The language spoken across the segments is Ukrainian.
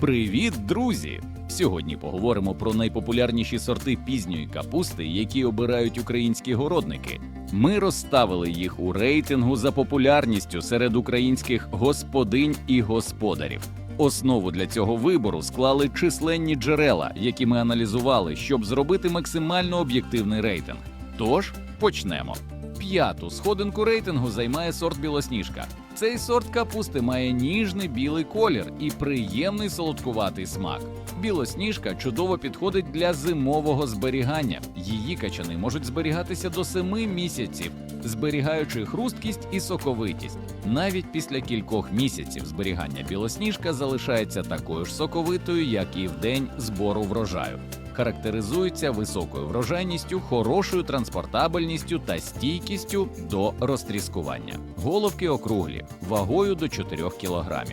Привіт, друзі! Сьогодні поговоримо про найпопулярніші сорти пізньої капусти, які обирають українські городники. Ми розставили їх у рейтингу за популярністю серед українських господинь і господарів. Основу для цього вибору склали численні джерела, які ми аналізували, щоб зробити максимально об'єктивний рейтинг. Тож почнемо. П'яту сходинку рейтингу займає сорт білосніжка. Цей сорт капусти має ніжний білий колір і приємний солодкуватий смак. Білосніжка чудово підходить для зимового зберігання. Її качани можуть зберігатися до 7 місяців, зберігаючи хрусткість і соковитість. Навіть після кількох місяців зберігання білосніжка залишається такою ж соковитою, як і в день збору врожаю. Характеризується високою врожайністю, хорошою транспортабельністю та стійкістю до розтріскування. Головки округлі, вагою до 4 кг.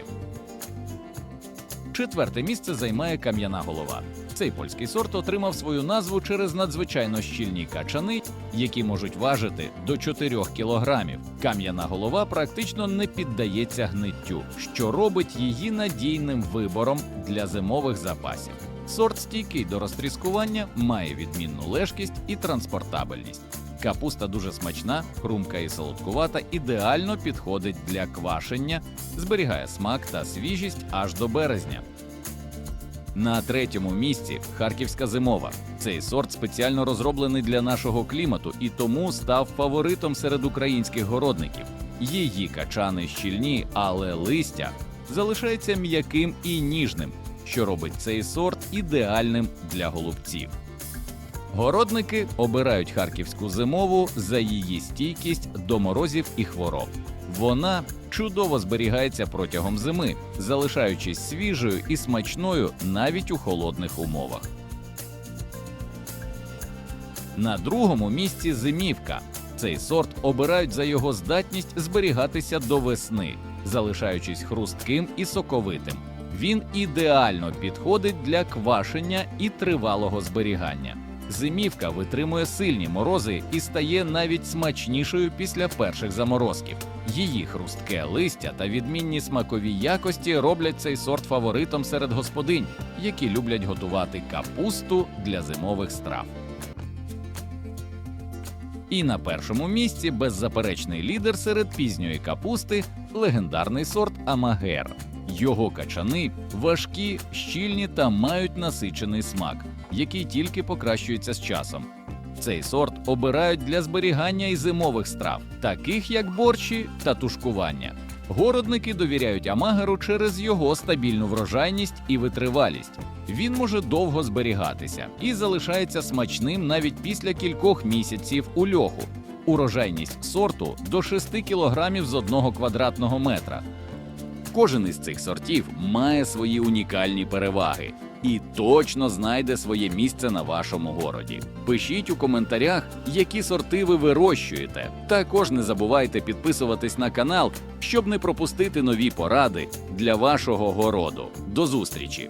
Четверте місце займає кам'яна голова. Цей польський сорт отримав свою назву через надзвичайно щільні качани, які можуть важити до 4 кілограмів. Кам'яна голова практично не піддається гниттю, що робить її надійним вибором для зимових запасів. Сорт стійкий до розтріскування, має відмінну лежкість і транспортабельність. Капуста дуже смачна, хрумка і солодкувата, ідеально підходить для квашення, зберігає смак та свіжість аж до березня. На третьому місці харківська зимова. Цей сорт спеціально розроблений для нашого клімату і тому став фаворитом серед українських городників. Її качани щільні, але листя залишається м'яким і ніжним, що робить цей сорт ідеальним для голубців. Городники обирають харківську зимову за її стійкість до морозів і хвороб. Вона чудово зберігається протягом зими, залишаючись свіжою і смачною навіть у холодних умовах. На другому місці зимівка. Цей сорт обирають за його здатність зберігатися до весни, залишаючись хрустким і соковитим. Він ідеально підходить для квашення і тривалого зберігання. Зимівка витримує сильні морози і стає навіть смачнішою після перших заморозків. Її хрустке листя та відмінні смакові якості роблять цей сорт фаворитом серед господинь, які люблять готувати капусту для зимових страв. І на першому місці беззаперечний лідер серед пізньої капусти легендарний сорт Амагер. Його качани важкі, щільні та мають насичений смак, який тільки покращується з часом. Цей сорт обирають для зберігання і зимових страв, таких як борщі та тушкування. Городники довіряють амагеру через його стабільну врожайність і витривалість. Він може довго зберігатися і залишається смачним навіть після кількох місяців у льоху. Урожайність сорту до 6 кг з одного квадратного метра. Кожен із цих сортів має свої унікальні переваги і точно знайде своє місце на вашому городі. Пишіть у коментарях, які сорти ви вирощуєте. Також не забувайте підписуватись на канал, щоб не пропустити нові поради для вашого городу. До зустрічі!